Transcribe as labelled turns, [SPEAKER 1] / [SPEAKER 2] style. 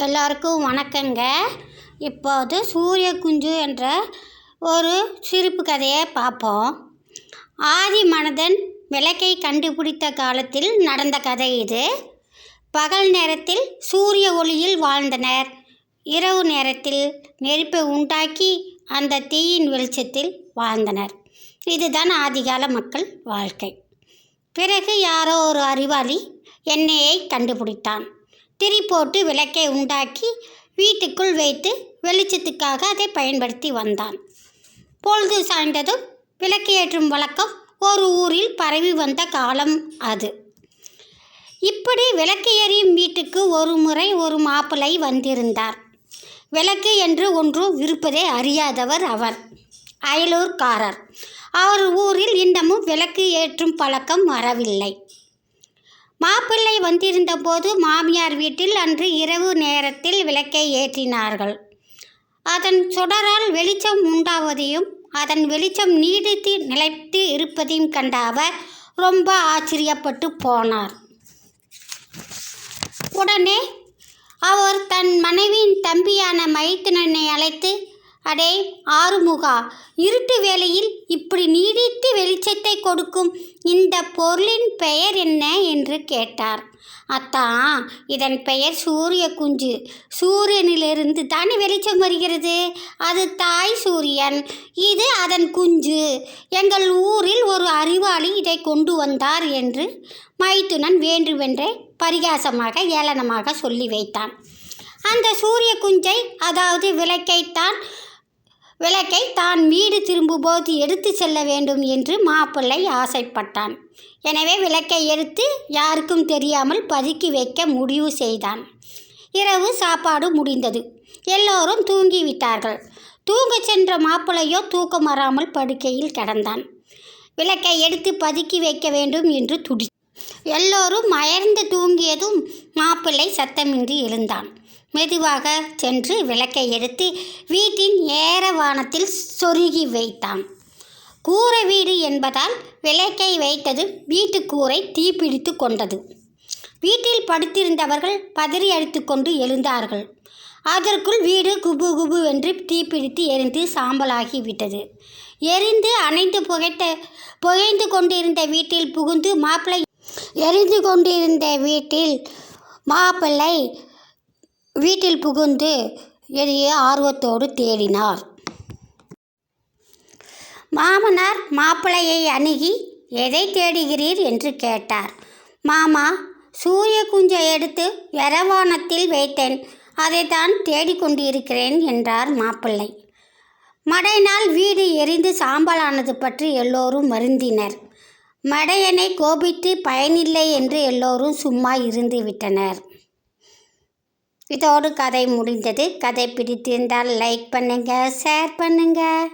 [SPEAKER 1] எல்லாருக்கும் வணக்கங்க. இப்போது சூரிய குஞ்சு என்ற ஒரு சிரிப்பு கதையை பார்ப்போம். ஆதி மனிதன் விளக்கை கண்டுபிடித்த காலத்தில் நடந்த கதை இது. பகல் நேரத்தில் சூரிய ஒளியில் வாழ்ந்தனர். இரவு நேரத்தில் நெருப்பை உண்டாக்கி அந்த தீயின் வெளிச்சத்தில் வாழ்ந்தனர். இதுதான் ஆதிகால மக்கள் வாழ்க்கை. பிறகு யாரோ ஒரு அறிவாளி எண்ணெயை கண்டுபிடித்தான். திரி போட்டு விளக்கை உண்டாக்கி வீட்டுக்குள் வைத்து வெளிச்சத்துக்காக அதை பயன்படுத்தி வந்தான். பொழுது சாய்ந்ததும் விளக்கு ஏற்றும் வழக்கம் ஒரு ஊரில் பரவி வந்த காலம் அது. இப்படி விளக்கு எறியும் வீட்டுக்கு ஒரு முறை ஒரு மாப்பிள்ளை வந்திருந்தார். விளக்கு என்று ஒன்று இருப்பதே அறியாதவர் அவர் அயலூர்காரர். அவர் ஊரில் இன்னமும் விளக்கு ஏற்றும் பழக்கம் வரவில்லை. மாப்பிள்ளை வந்திருந்தபோது மாமியார் வீட்டில் அன்று இரவு நேரத்தில் விளக்கை ஏற்றினார்கள். அதன் சுடரால் வெளிச்சம் உண்டாவதையும் அதன் வெளிச்சம் நீடித்து நிலைத்து இருப்பதையும் கண்ட அவர் ரொம்ப ஆச்சரியப்பட்டு போனார். உடனே அவர் தன் மனைவியின் தம்பியான மைத்துனனை அழைத்து அடே ஆறுமுகா இருட்டு வேளையில் இப்படி நீடித்து வெளிச்சத்தை கொடுக்கும் இந்த பொருளின் பெயர் என்ன என்று கேட்டார். அத்தா இதன் பெயர் சூரிய குஞ்சு. சூரியனிலிருந்து தானே வெளிச்சம் வருகிறது? அது தாய் சூரியன். இது அதன் குஞ்சு. எங்கள் ஊரில் ஒரு அறிவாளி இதை கொண்டு வந்தார் என்று மைத்துனன் வேண்டுமென்றே பரிகாசமாக ஏளனமாக சொல்லி வைத்தான். அந்த சூரிய குஞ்சை அதாவது விளக்கைத்தான் விளக்கை தான் வீடு திரும்பும்போது எடுத்து செல்ல வேண்டும் என்று மாப்பிள்ளை ஆசைப்பட்டான். எனவே விளக்கை எடுத்து யாருக்கும் தெரியாமல் பதுக்கி வைக்க முடிவு செய்தான். இரவு சாப்பாடு முடிந்தது. எல்லோரும் தூங்கிவிட்டார்கள். தூங்க சென்ற மாப்பிள்ளையோ தூக்கம் வராமல் படுக்கையில் கிடந்தான். விளக்கை எடுத்து பதுக்கி வைக்க வேண்டும் என்று துடி எல்லோரும் மயர்ந்து தூங்கியதும் மாப்பிள்ளை சத்தமின்றி எழுந்தான். மெதுவாக சென்று விளக்கை எடுத்து வீட்டின் ஏரவானத்தில் சொருகி வைத்தான். கூரை வீடு என்பதால் விளக்கை வைத்தது வீட்டு கூரை தீப்பிடித்து கொண்டது. வீட்டில் படுத்திருந்தவர்கள் பதறி அடித்து கொண்டு எழுந்தார்கள். அதற்குள் வீடு குபு குபு என்று தீப்பிடித்து எரிந்து சாம்பலாகி விட்டது. எரிந்து அணைந்து புகைத்த புகைந்து கொண்டிருந்த வீட்டில் புகுந்து மாப்பிள்ளை எரிந்து கொண்டிருந்த வீட்டில் மாப்பிள்ளை வீட்டில் புகுந்து எதையே ஆர்வத்தோடு தேடினார். மாமனார் மாப்பிள்ளையை அணுகி எதை தேடுகிறீர்? என்று கேட்டார். மாமா சூரிய குஞ்சை எடுத்து எரவானத்தில் வைத்தேன். அதைத்தான் தேடிக்கொண்டிருக்கிறேன் என்றார் மாப்பிள்ளை. மடையினால் வீடு எரிந்து சாம்பலானது பற்றி எல்லோரும் வருந்தினர். மடையனை கோபித்து பயனில்லை என்று எல்லோரும் சும்மா இருந்து விட்டனர் இதோடு கதை முடிந்தது. கதை பிடித்திருந்தால் லைக் பண்ணுங்கள் ஷேர் பண்ணுங்கள்